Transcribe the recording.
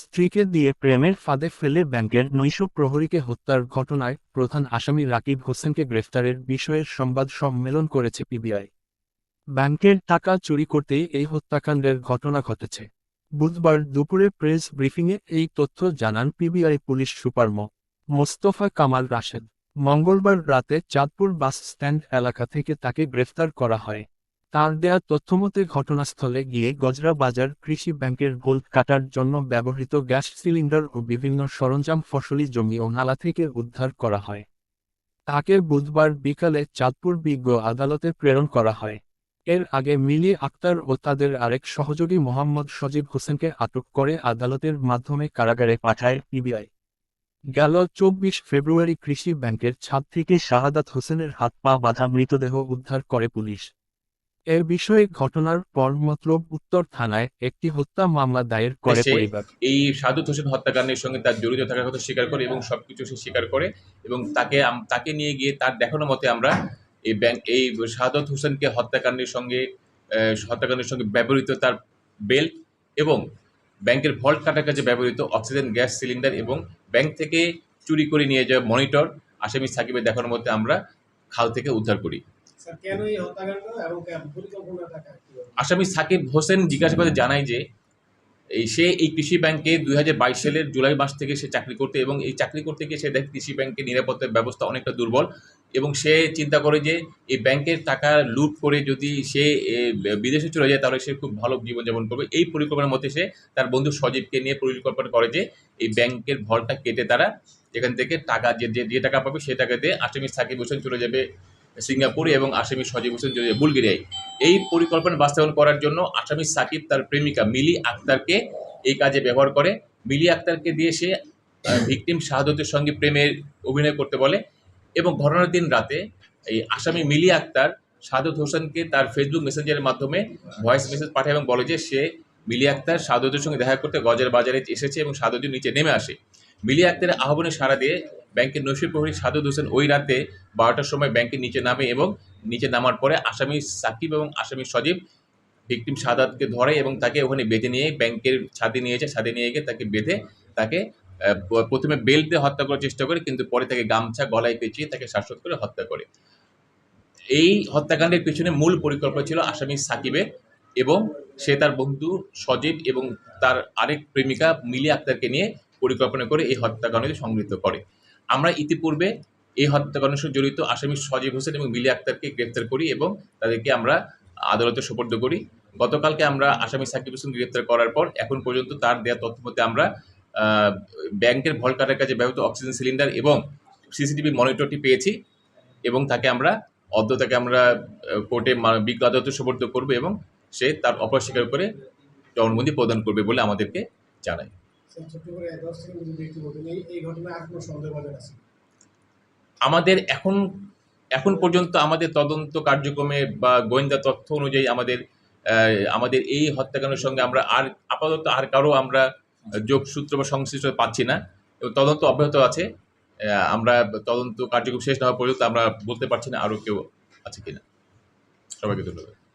স্ত্রীকে দিয়ে প্রেমের ফাঁদে ফেলে ব্যাংকের নৈশ প্রহরীকে হত্যার ঘটনায় প্রধান আসামি রাকিব হোসেনকে গ্রেফতারের বিষয়ে সংবাদ সম্মেলন করেছে পিবিআই। ব্যাংকের টাকা চুরি করতেই এই হত্যাকাণ্ডের ঘটনা ঘটেছে। বুধবার দুপুরে প্রেস ব্রিফিংয়ে এই তথ্য জানান PBI police super Md. Mostafa Kamal Rashed. মঙ্গলবার রাতে চাঁদপুর বাস স্ট্যান্ড এলাকা থেকে তাকে গ্রেফতার করা হয়। তার দেয়া তথ্যমতে ঘটনাস্থলে গিয়ে গজরা বাজার কৃষি ব্যাংকের ভোল্ট কাটার জন্য ব্যবহৃত গ্যাস সিলিন্ডার ও বিভিন্ন সরঞ্জাম ফসলি জমি ও নালা থেকে উদ্ধার করা হয়। তাকে বুধবার বিকালে চাঁদপুর বিজ্ঞ আদালতে প্রেরণ করা হয়। এর আগে মিলি আক্তার ও তাদের আরেক সহযোগী মোহাম্মদ সজীব হোসেনকে আটক করে আদালতের মাধ্যমে কারাগারে পাঠায় পিবিআই। গেল চব্বিশ ফেব্রুয়ারি কৃষি ব্যাংকের ছাদ থেকে শাহাদাত হোসেনের হাত পা বাঁধা মৃতদেহ উদ্ধার করে পুলিশ। এ বিষয়ে ঘটনার পর মতলব উত্তর থানায় একটি হত্যা মামলা দায়ের করে পরিবার। এই সাদুত হোসেন হত্যাকাণ্ডের সঙ্গে তার জড়িত থাকার কথা স্বীকার করে এবং সবকিছু সে স্বীকার করে এবং তাকে তাকে নিয়ে গিয়ে তার দেখানো মতে আমরা এই ব্যাংক এই সাদত হোসেনকে হত্যাকাণ্ডের সঙ্গে হত্যাকাণ্ডের সঙ্গে ব্যবহৃত তার বেল্ট এবং ব্যাংকের ভল্ট কাটার কাজে ব্যবহৃত অক্সিজেন গ্যাস সিলিন্ডার এবং ব্যাংক থেকে চুরি করে নিয়ে যাওয়া মনিটর আসামি সাকিবের দেখানোর মধ্যে আমরা খাল থেকে উদ্ধার করি। আসামি সাকিব হোসেন জিজ্ঞাসাবাদে জানায় যে, এই সে এই কৃষি ব্যাংকে দুই হাজার বাইশ সালের জুলাই মাস থেকে সে চাকরি করতে এবং এই চাকরি করতে গিয়ে সে দেখে কৃষি ব্যাংকের নিরাপত্তার ব্যবস্থা অনেকটা দুর্বল এবং সে চিন্তা করে যে, এই ব্যাংকের টাকা লুট করে যদি সে বিদেশে চলে যায় তাহলে সে খুব ভালো জীবনযাপন করবে। এই পরিকল্পনার মধ্যে সে তার বন্ধু সজীবকে নিয়ে পরিকল্পনা করে যে, এই ব্যাংকের ভলটা কেটে তারা এখান থেকে টাকা যে- যে টাকা পাবে সে টাকা দিয়ে আসামি সাকিব হোসেন চলে যাবে। সিঙ্গাপুরে এবং আসামি সজীব হোসেন বুলগেরিয়ায়। এই পরিকল্পনা বাস্তবায়ন করার জন্য আসামি সাকিব তার প্রেমিকা মিলি আক্তারকে এই কাজে ব্যবহার করে। মিলি আক্তারকে দিয়ে সে ভিকটিম শাহাদতের সঙ্গে প্রেমের অভিনয় করতে বলে এবং ঘটনার দিন রাতে এই আসামি মিলি আক্তার শাহাদত হোসেনকে তার ফেসবুক মেসেঞ্জারের মাধ্যমে ভয়েস মেসেজ পাঠায় এবং বলে যে সে মিলি আক্তার শাহাদতের সঙ্গে দেখা করতে গজের বাজারে এসেছে এবং শাহাদতের নিচে নেমে আসে। মিলি আক্তারের আহ্বানে সাড়া দিয়ে ব্যাংকের নৈশিক প্রহরী সাদত হোসেন ওই রাতে বারোটার সময় ব্যাংকের নিচে নামে এবং নিচে নামার পরে আসামি সাকিব এবং আসামি সজীব ভিকটিম সাদাতকে ধরে এবং তাকে ওখানে বেঁধে নিয়ে ব্যাংকের ছাদে নিয়ে ছাদে নিয়ে গিয়ে তাকে বেঁধে তাকে প্রথমে বেল্ট দিয়ে হত্যা করার চেষ্টা করে কিন্তু পরে তাকে গামছা, গলায় পেঁচিয়ে তাকে শ্বাসরোধ করে হত্যা করে। এই হত্যাকাণ্ডের পিছনে মূল পরিকল্পনা ছিল আসামি সাকিবের এবং সে তার বন্ধু সজীব এবং তার আরেক প্রেমিকা মিলি আক্তারকে নিয়ে পরিকল্পনা করে এই হত্যাকাণ্ডটি সংগৃহীত করে। আমরা ইতিপূর্বে এই হত্যাকাণ্ডের সঙ্গে জড়িত আসামি সজীব হোসেন এবং মিলি আক্তারকে গ্রেফতার করি এবং তাদেরকে আমরা আদালতে সোপর্দ করি। গতকালকে আমরা আসামি সাকিব হোসেন গ্রেফতার করার পর এখন পর্যন্ত তার দেওয়া তথ্য মতে আমরা ব্যাংকের ভল কাটার কাজে ব্যবহৃত অক্সিজেন সিলিন্ডার এবং সিসিটিভি মনিটরটি পেয়েছি এবং তাকে আমরা, অদ্য তাকে আমরা কোর্টে বিজ্ঞ আদালতে সোপর্দ করব এবং সে তার অপস্বীকার করে জবানবন্দি প্রদান করবে বলে আমাদেরকে জানায়। আমাদের এখন এখন পর্যন্ত আমাদের তদন্ত কার্যক্রমে বা গোয়েন্দা তথ্য অনুযায়ী আমাদের আমাদের এই হত্যাকাণ্ডের সঙ্গে আমরা আর আপাতত আর কারও আমরা যোগসূত্র বা সংশ্লিষ্ট পাচ্ছি না। এবং তদন্ত অব্যাহত আছে। আমরা তদন্ত কার্যক্রম শেষ না হওয়া পর্যন্ত আমরা বলতে পারছি না আরও কেউ আছে কিনা। সবাইকে ধন্যবাদ।